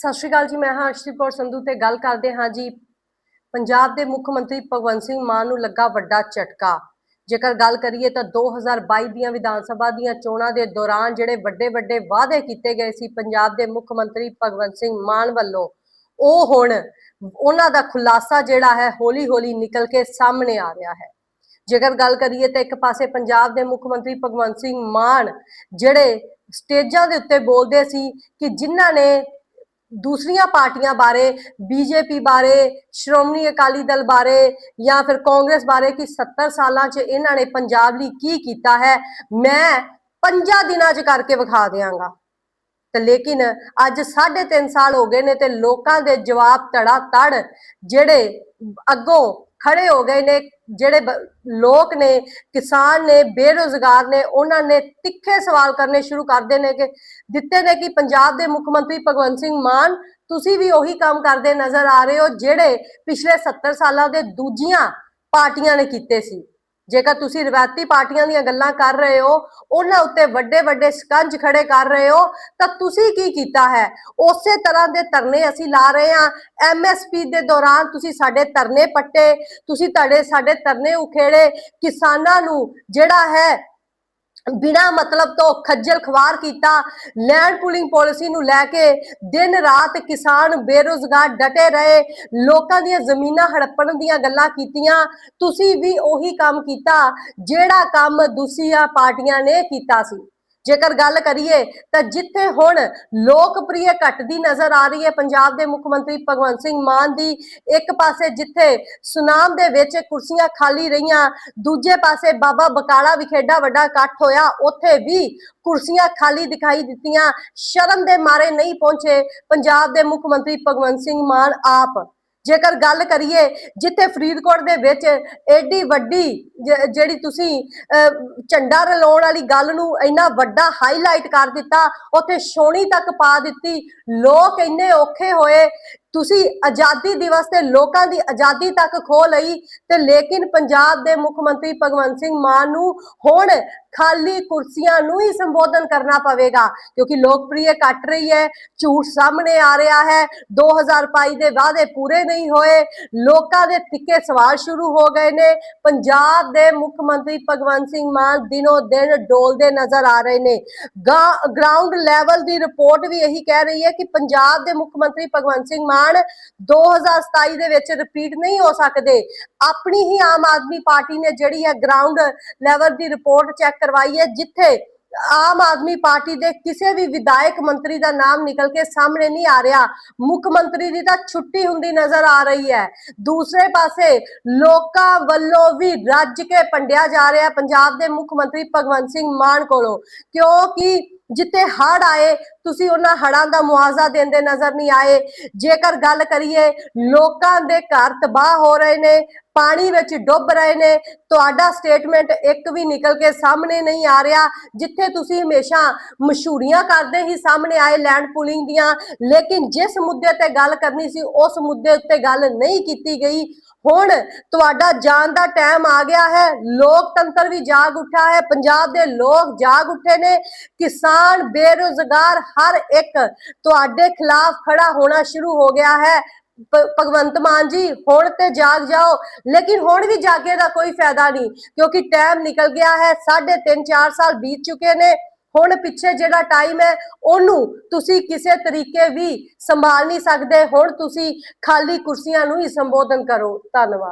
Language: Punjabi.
ਸਤਿ ਸ਼੍ਰੀ ਅਕਾਲ ਜੀ, ਮੈਂ ਹਾਂ ਅਰਸ਼ਦੀਪ ਕੌਰ ਸੰਧੂ ਤੇ ਗੱਲ ਕਰਦੇ ਹਾਂ ਜੀ। ਪੰਜਾਬ ਦੇ ਮੁੱਖ ਮੰਤਰੀ ਭਗਵੰਤ ਸਿੰਘ ਮਾਨ ਨੂੰ ਲੱਗਾ ਵੱਡਾ ਝਟਕਾ। ਜੇਕਰ ਗੱਲ ਕਰੀਏ ਤਾਂ 2022 ਦੀਆਂ ਵਿਧਾਨ ਸਭਾ ਦੀਆਂ ਚੋਣਾਂ ਦੇ ਦੌਰਾਨ ਜਿਹੜੇ ਵੱਡੇ ਵੱਡੇ ਵਾਅਦੇ ਕੀਤੇ ਗਏ ਸੀ ਪੰਜਾਬ ਦੇ ਮੁੱਖ ਮੰਤਰੀ ਭਗਵੰਤ ਸਿੰਘ ਮਾਨ ਵੱਲੋਂ, ਉਹ ਹੁਣ ਉਹਨਾਂ ਦਾ ਖੁਲਾਸਾ ਜਿਹੜਾ ਹੈ ਹੌਲੀ ਹੌਲੀ ਨਿਕਲ ਕੇ ਸਾਹਮਣੇ ਆ ਰਿਹਾ ਹੈ। ਜੇਕਰ ਗੱਲ ਕਰੀਏ ਤਾਂ ਇੱਕ ਪਾਸੇ ਪੰਜਾਬ ਦੇ ਮੁੱਖ ਮੰਤਰੀ ਭਗਵੰਤ ਸਿੰਘ ਮਾਨ ਜਿਹੜੇ ਸਟੇਜਾਂ ਦੇ ਉੱਤੇ ਬੋਲਦੇ ਸੀ ਕਿ ਜਿਨ੍ਹਾਂ ਨੇ ਦੂਸਰੀਆਂ ਪਾਰਟੀਆਂ ਬਾਰੇ, ਬੀਜੇਪੀ ਬਾਰੇ, ਸ਼੍ਰੋਮਣੀ ਅਕਾਲੀ ਦਲ ਬਾਰੇ ਜਾਂ ਫਿਰ ਕਾਂਗਰਸ ਬਾਰੇ ਕਿ 70 ਸਾਲਾਂ 'ਚ ਇਹਨਾਂ ਨੇ ਪੰਜਾਬ ਲਈ ਕੀ ਕੀਤਾ ਹੈ, ਮੈਂ ਪੰਜਾਂ ਦਿਨਾਂ 'ਚ ਕਰਕੇ ਵਿਖਾ ਦਿਆਂਗਾ। ਤੇ ਲੇਕਿਨ ਅੱਜ 3.5 ਸਾਲ ਹੋ ਗਏ ਨੇ ਤੇ ਲੋਕਾਂ ਦੇ ਜਵਾਬ ਧੜਾ ਤੜ ਜਿਹੜੇ ਅੱਗੋਂ ਖੜੇ ਹੋ ਗਏ ਨੇ, ਜਿਹੜੇ ਲੋਕ ਨੇ, ਕਿਸਾਨ ਨੇ, ਬੇਰੋਜ਼ਗਾਰ ਨੇ, ਉਹਨਾਂ ਨੇ ਤਿੱਖੇ ਸਵਾਲ ਕਰਨੇ ਸ਼ੁਰੂ ਕਰਦੇ ਨੇ ਕਿ, ਦਿੱਤੇ ਨੇ ਕਿ ਪੰਜਾਬ ਦੇ ਮੁੱਖ ਮੰਤਰੀ ਭਗਵੰਤ ਸਿੰਘ ਮਾਨ, ਤੁਸੀਂ ਵੀ ਉਹੀ ਕੰਮ ਕਰਦੇ ਨਜ਼ਰ ਆ ਰਹੇ ਹੋ ਜਿਹੜੇ ਪਿਛਲੇ 70 ਸਾਲਾਂ ਦੇ ਦੂਜੀਆਂ ਪਾਰਟੀਆਂ ਨੇ ਕੀਤੇ ਸੀ। ਜੇਕਰ ਤੁਸੀਂ ਰਵਾਇਤੀ ਪਾਰਟੀਆਂ ਦੀਆਂ ਗੱਲਾਂ ਕਰ ਰਹੇ ਹੋ, ਉਹਨਾਂ ਉੱਤੇ ਵੱਡੇ ਵੱਡੇ ਸਕੰਜ ਖੜੇ ਕਰ ਰਹੇ ਹੋ, ਤਾਂ ਤੁਸੀਂ ਕੀ ਕੀਤਾ ਹੈ? ਉਸੇ ਤਰ੍ਹਾਂ ਦੇ ਧਰਨੇ ਅਸੀਂ ਲਾ ਰਹੇ ਹਾਂ। ਐਮਐਸਪੀ ਦੇ ਦੌਰਾਨ ਤੁਸੀਂ ਸਾਡੇ ਧਰਨੇ ਪੱਟੇ, ਤੁਸੀਂ ਤੁਹਾਡੇ, ਸਾਡੇ ਧਰਨੇ ਉਖੇੜੇ। ਕਿਸਾਨਾਂ ਨੂੰ ਜਿਹੜਾ ਹੈ ਬਿਨਾ ਮਤਲਬ ਤੋਂ ਖੱਜਲ ਖਵਾਰ ਕੀਤਾ, ਲੈਂਡ ਪੂਲਿੰਗ ਪਾਲਿਸੀ ਨੂੰ ਲੈ ਕੇ ਦਿਨ ਰਾਤ ਕਿਸਾਨ ਬੇਰੋਜ਼ਗਾਰ ਡਟੇ ਰਹੇ, ਲੋਕਾਂ ਦੀਆਂ ਜ਼ਮੀਨਾਂ ਹੜੱਪਣ ਦੀਆਂ ਗੱਲਾਂ ਕੀਤੀਆਂ, ਤੁਸੀਂ ਵੀ ਉਹੀ ਕੰਮ ਕੀਤਾ ਜਿਹੜਾ ਕੰਮ ਦੂਸਰੀਆਂ ਪਾਰਟੀਆਂ ਨੇ ਕੀਤਾ ਸੀ। ਜੇਕਰ ਗੱਲ ਕਰੀਏ ਤਾਂ ਜਿੱਥੇ ਹੁਣ ਲੋਕਪ੍ਰਿਯ ਘਟਦੀ ਨਜ਼ਰ ਆ ਰਹੀ ਹੈ, ਪੰਜਾਬ ਦੇ ਮੁੱਖ ਮੰਤਰੀ ਭਗਵੰਤ ਸਿੰਘ ਮਾਨ ਦੀ, ਇੱਕ ਪਾਸੇ ਜਿੱਥੇ ਸੁਨਾਮ ਦੇ ਵਿੱਚ ਕੁਰਸੀਆਂ ਖਾਲੀ ਰਹੀਆਂ, ਦੂਜੇ ਪਾਸੇ ਬਾਬਾ ਬਕਾਲਾ ਵਿਖੇਡਾ ਵੱਡਾ ਇਕੱਠ ਹੋਇਆ, ਉੱਥੇ ਵੀ ਕੁਰਸੀਆਂ ਖਾਲੀ ਦਿਖਾਈ ਦਿੱਤੀਆਂ, ਸ਼ਰਮ ਦੇ ਮਾਰੇ ਨਹੀਂ ਪਹੁੰਚੇ ਪੰਜਾਬ ਦੇ ਮੁੱਖ ਮੰਤਰੀ ਭਗਵੰਤ ਸਿੰਘ ਮਾਨ ਆਪ। ਜੇਕਰ ਗੱਲ ਕਰੀਏ ਜਿੱਥੇ ਫਰੀਦਕੋਟ ਦੇ ਵਿੱਚ ਐਡੀ ਵੱਡੀ ਜਿਹੜੀ ਤੁਸੀਂ ਝੰਡਾ ਰਲਾਉਣ ਵਾਲੀ ਗੱਲ ਨੂੰ ਇੰਨਾ ਵੱਡਾ ਹਾਈਲਾਈਟ ਕਰ ਦਿੱਤਾ, ਉੱਥੇ ਛੋਣੀ ਤੱਕ ਪਾ ਦਿੱਤੀ, ਲੋਕ ਇੰਨੇ ਔਖੇ ਹੋਏ। ਤੁਸੀਂ ਆਜ਼ਾਦੀ ਦਿਵਸ ਤੇ ਲੋਕਾਂ ਦੀ ਆਜ਼ਾਦੀ ਤੱਕ ਖੋ ਲਈ ਤੇ ਲੇਕਿਨ ਪੰਜਾਬ ਦੇ ਮੁੱਖ ਮੰਤਰੀ ਭਗਵੰਤ ਸਿੰਘ ਮਾਨ ਨੂੰ ਹੁਣ ਖਾਲੀ ਕੁਰਸੀਆਂ ਨੂੰ ਹੀ ਸੰਬੋਧਨ ਕਰਨਾ ਪਵੇਗਾ, ਕਿਉਂਕਿ ਲੋਕਪ੍ਰਿਯ ਘਟ ਰਹੀ ਹੈ, ਝੂਠ ਸਾਹਮਣੇ ਆ ਰਿਹਾ ਹੈ 2022 ਦੇ ਵਾਅਦੇ ਪੂਰੇ ਨਹੀਂ ਹੋਏ, ਲੋਕਾਂ ਦੇ ਤਿੱਕੇ ਸਵਾਲ ਸ਼ੁਰੂ ਹੋ ਗਏ ਨੇ, ਪੰਜਾਬ ਦੇ ਮੁੱਖ ਮੰਤਰੀ ਭਗਵੰਤ ਸਿੰਘ ਮਾਨ ਦਿਨੋ ਦਿਨ ਡੋਲਦੇ ਨਜ਼ਰ ਆ ਰਹੇ ਨੇ। ਗਰਾਊਂਡ ਲੈਵਲ ਦੀ ਰਿਪੋਰਟ ਵੀ ਇਹੀ ਕਹਿ ਰਹੀ ਹੈ ਕਿ ਪੰਜਾਬ ਦੇ ਮੁੱਖ ਮੰਤਰੀ ਭਗਵੰਤ ਸਿੰਘ ਮਾਨ 2027 ਦੇ ਵਿੱਚ ਰਿਪੀਟ ਨਹੀਂ ਹੋ ਸਕਦੇ। ਆਪਣੀ ਹੀ ਆਮ ਆਦਮੀ ਪਾਰਟੀ ਨੇ ਜਿਹੜੀ ਹੈ ਗਰਾਊਂਡ ਲੈਵਲ ਦੀ ਰਿਪੋਰਟ ਚੈੱਕ ਕਰਵਾਈ ਹੈ ਜਿੱਥੇ ਆਮ ਆਦਮੀ ਪਾਰਟੀ ਦੇ ਕਿਸੇ ਵੀ ਵਿਧਾਇਕ ਮੰਤਰੀ ਦਾ ਨਾਮ ਨਿਕਲ ਕੇ ਸਾਹਮਣੇ ਨਹੀਂ ਆ ਰਿਹਾ। ਮੁੱਖ ਮੰਤਰੀ ਦੀ ਤਾਂ ਛੁੱਟੀ ਹੁੰਦੀ ਨਜ਼ਰ ਆ ਰਹੀ ਹੈ। ਦੂਸਰੇ ਪਾਸੇ ਲੋਕਾਂ ਵੱਲੋਂ ਵੀ ਰੱਜ ਕੇ ਪੰਡਿਆ ਜਾ ਰਿਹਾ ਪੰਜਾਬ ਦੇ ਮੁੱਖ ਮੰਤਰੀ ਭਗਵੰਤ ਸਿੰਘ ਮਾਨ ਕੋਲੋਂ, ਕਿਉਂਕਿ ਜਿੱਥੇ ਹੜ ਆਏ, ਤੁਸੀਂ ਉਹਨਾਂ ਹੜਾਂ ਦਾ ਮੁਆਵਜ਼ਾ ਦਿੰਦੇ ਨਜ਼ਰ ਨਹੀਂ ਆਏ। ਜੇਕਰ ਗੱਲ ਕਰੀਏ, ਲੋਕਾਂ ਦੇ ਘਰ ਤਬਾਹ ਹੋ ਰਹੇ ਨੇ, ਪਾਣੀ ਵਿੱਚ ਡੁੱਬ ਰਹੇ ਨੇ, ਤੁਹਾਡਾ ਸਟੇਟਮੈਂਟ ਇੱਕ ਵੀ ਨਿਕਲ ਕੇ ਸਾਹਮਣੇ ਨਹੀਂ ਆ ਰਿਹਾ, ਜਿੱਥੇ ਤੁਸੀਂ ਹਮੇਸ਼ਾ ਮਸ਼ਹੂਰੀਆਂ ਕਰਦੇ ਹੀ ਸਾਹਮਣੇ ਆਏ ਲੈਂਡ ਪੂਲਿੰਗ ਦੀਆਂ। ਲੇਕਿਨ ਜਿਸ ਮੁੱਦੇ ਤੇ ਗੱਲ ਕਰਨੀ ਸੀ, ਉਸ ਮੁੱਦੇ ਉੱਤੇ ਗੱਲ ਨਹੀਂ ਕੀਤੀ ਗਈ। ਹੁਣ ਤੁਹਾਡਾ ਜਾਣ ਦਾ ਟਾਈਮ ਆ ਗਿਆ ਹੈ। ਲੋਕਤੰਤਰ ਵੀ ਜਾਗ ਉੱਠਿਆ ਹੈ। ਪੰਜਾਬ ਦੇ ਲੋਕ ਜਾਗ ਉੱਠੇ ਨੇ। ਕਿਸਾਨ ਬੇਰੁਜ਼ਗਾਰ ਹਰ ਇੱਕ ਤੁਹਾਡੇ ਖਿਲਾਫ ਖੜਾ ਹੋਣਾ ਸ਼ੁਰੂ ਹੋ ਗਿਆ ਹੈ। ਭਗਵੰਤ ਮਾਨ ਜੀ, ਹੁਣ ਤੇ ਜਾਗ ਜਾਓ। ਲੇਕਿਨ ਹੁਣ ਵੀ ਜਾਗੇ ਦਾ ਕੋਈ ਫਾਇਦਾ ਨਹੀਂ, ਕਿਉਂਕਿ ਟਾਈਮ ਨਿਕਲ ਗਿਆ ਹੈ 3.5 4 ਸਾਲ ਬੀਤ ਚੁੱਕੇ ਨੇ। ਹੁਣ ਪਿੱਛੇ ਜਿਹੜਾ ਟਾਈਮ ਹੈ, ਉਹਨੂੰ ਤੁਸੀਂ ਕਿਸੇ ਤਰੀਕੇ ਵੀ ਸੰਭਾਲ ਨਹੀਂ ਸਕਦੇ। ਹੁਣ ਤੁਸੀਂ ਖਾਲੀ ਕੁਰਸੀਆਂ ਨੂੰ ਹੀ ਸੰਬੋਧਨ ਕਰੋ। ਧੰਨਵਾਦ।